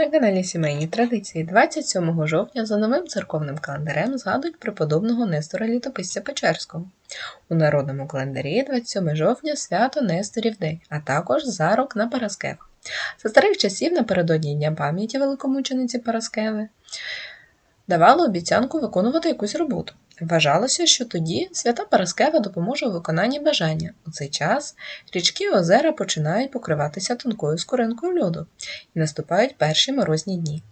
На каналі Сімейні Традиції 27 жовтня за новим церковним календарем згадують преподобного Нестора Літописця Печерського. У народному календарі 27 жовтня свято Несторів День, а також зарок на Параскевах. За старих часів напередодні Дня пам'яті великомучениці Параскеви давали обіцянку виконувати якусь роботу. Вважалося, що тоді свята Параскева допоможе у виконанні бажання. У цей час річки і озера починають покриватися тонкою скоринкою льоду і наступають перші морозні дні.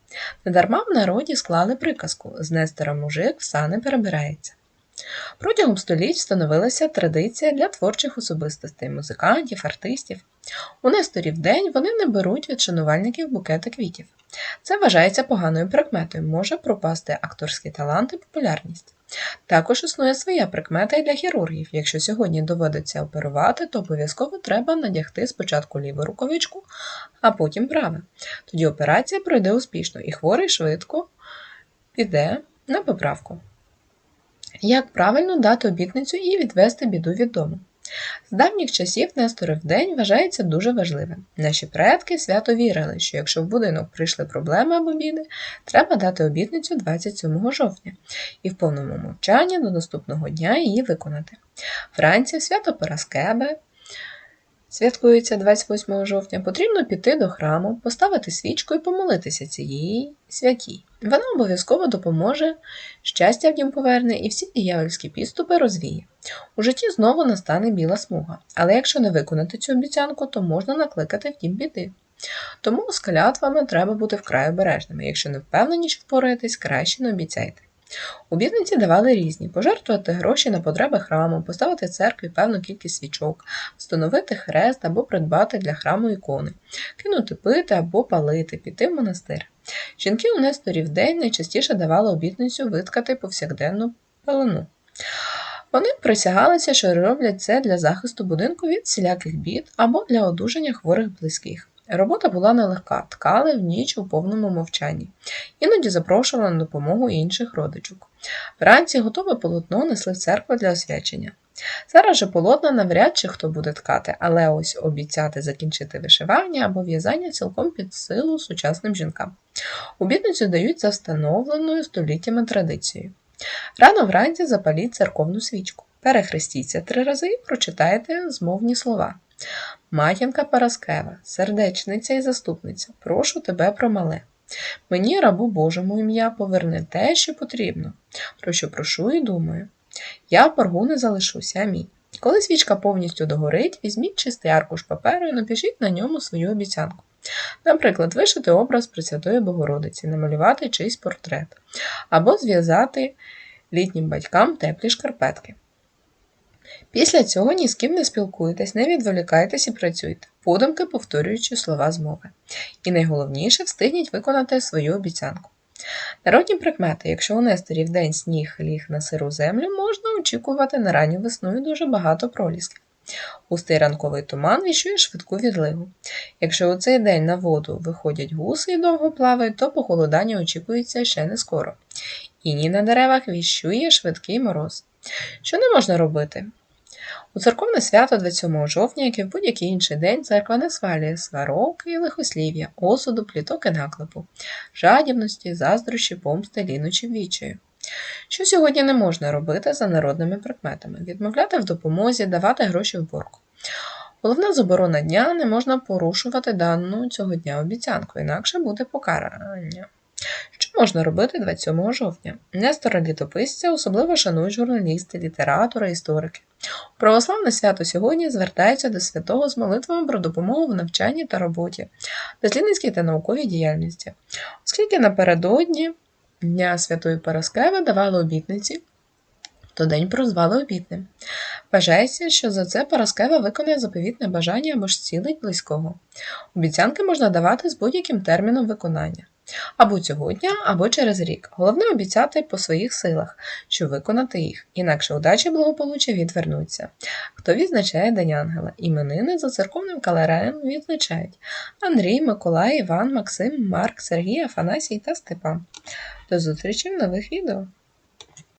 Недарма в народі склали приказку з Нестора мужик в сани перебирається. Протягом століть встановилася традиція для творчих особистостей музикантів, артистів. У Несторів день вони не беруть від шанувальників букети квітів. Це вважається поганою прикметою, може пропасти акторський талант і популярність. Також існує своя прикмета і для хірургів. Якщо сьогодні доводиться оперувати, то обов'язково треба надягти спочатку ліву рукавичку, а потім праве. Тоді операція пройде успішно і хворий швидко піде на поправку. Як правильно дати обітницю і відвести біду від дому? З давніх часів Несторів день вважається дуже важливим. Наші предки свято вірили, що якщо в будинок прийшли проблеми або біди, треба дати обітницю 27 жовтня і в повному мовчанні до наступного дня її виконати. Вранці свято Параскебе святкується 28 жовтня, потрібно піти до храму, поставити свічку і помолитися цієї святій. Вона обов'язково допоможе, щастя в дім поверне і всі диявольські підступи розвіє. У житті знову настане біла смуга, але якщо не виконати цю обіцянку, то можна накликати в дім біди. Тому з калятвами треба бути вкрай обережними. Якщо не впевнені, що впораєтесь, краще не обіцяйте. Обітниці давали різні: пожертвувати гроші на потреби храму, поставити церкві певну кількість свічок, встановити хрест або придбати для храму ікони, кинути пити або палити, піти в монастир. Жінки у Несторів день найчастіше давали обітницю виткати повсякденну пелену. Вони присягалися, що роблять це для захисту будинку від всіляких бід або для одужання хворих близьких. Робота була нелегка, ткали в ніч у повному мовчанні, іноді запрошували на допомогу інших родичок. Вранці готове полотно несли в церкву для освячення. Зараз же полотна навряд чи хто буде ткати, але ось обіцяти закінчити вишивання або в'язання цілком під силу сучасним жінкам. Обітницю дають за встановленою століттями традицією. Рано вранці запаліть церковну свічку, перехрестіться три рази і прочитайте змовні слова. Матінка Параскева, сердечниця і заступниця, прошу тебе про мале. Мені, рабу Божому ім'я, поверни те, що потрібно, про що прошу і думаю. Я боргу не залишуся, амінь. Коли свічка повністю догорить, візьміть чистий аркуш паперу і напишіть на ньому свою обіцянку. Наприклад, вишити образ Пресвятої Богородиці, намалювати чийсь портрет, або зв'язати літнім батькам теплі шкарпетки. Після цього ні з ким не спілкуйтесь, не відволікайтесь і працюйте, подумки повторюючи слова змови. І найголовніше встигніть виконати свою обіцянку. Народні прикмети, якщо у Несторів день сніг ліг на сиру землю, можна очікувати на ранню весною дуже багато пролісків. Густий ранковий туман віщує швидку відливу. Якщо у цей день на воду виходять гуси і довго плавають, то похолодання очікується ще не скоро. Іні на деревах віщує швидкий мороз. Що не можна робити? У церковне свято 27 жовтня, як і в будь-який інший день, церква не свалює сварок і лихослів'я, осуду, пліток і наклепу, жадібності, заздрощі, помсти, ліночі, вічою. Що сьогодні не можна робити за народними прикметами? Відмовляти в допомозі, давати гроші в борг. Головна заборона дня не можна порушувати дану цього дня обіцянку, інакше буде покарання. Що можна робити 27 жовтня? Нестора літописця особливо шанують журналісти, літератори, історики. Православне свято сьогодні звертається до святого з молитвами про допомогу в навчанні та роботі, дослідницькій та науковій діяльності, оскільки напередодні Дня Святої Параскеви давали обітниці, то день прозвали обітним. Вважається, що за це Параскева виконує заповітне бажання або ж цілить близького. Обіцянки можна давати з будь-яким терміном виконання. Або цього дня, або через рік. Головне обіцяти по своїх силах, щоб виконати їх, інакше удачі благополуччя відвернуться. Хто відзначає День Ангела? Іменини за церковним календарем відзначають Андрій, Миколай, Іван, Максим, Марк, Сергій, Афанасій та Степан. До зустрічі в нових відео!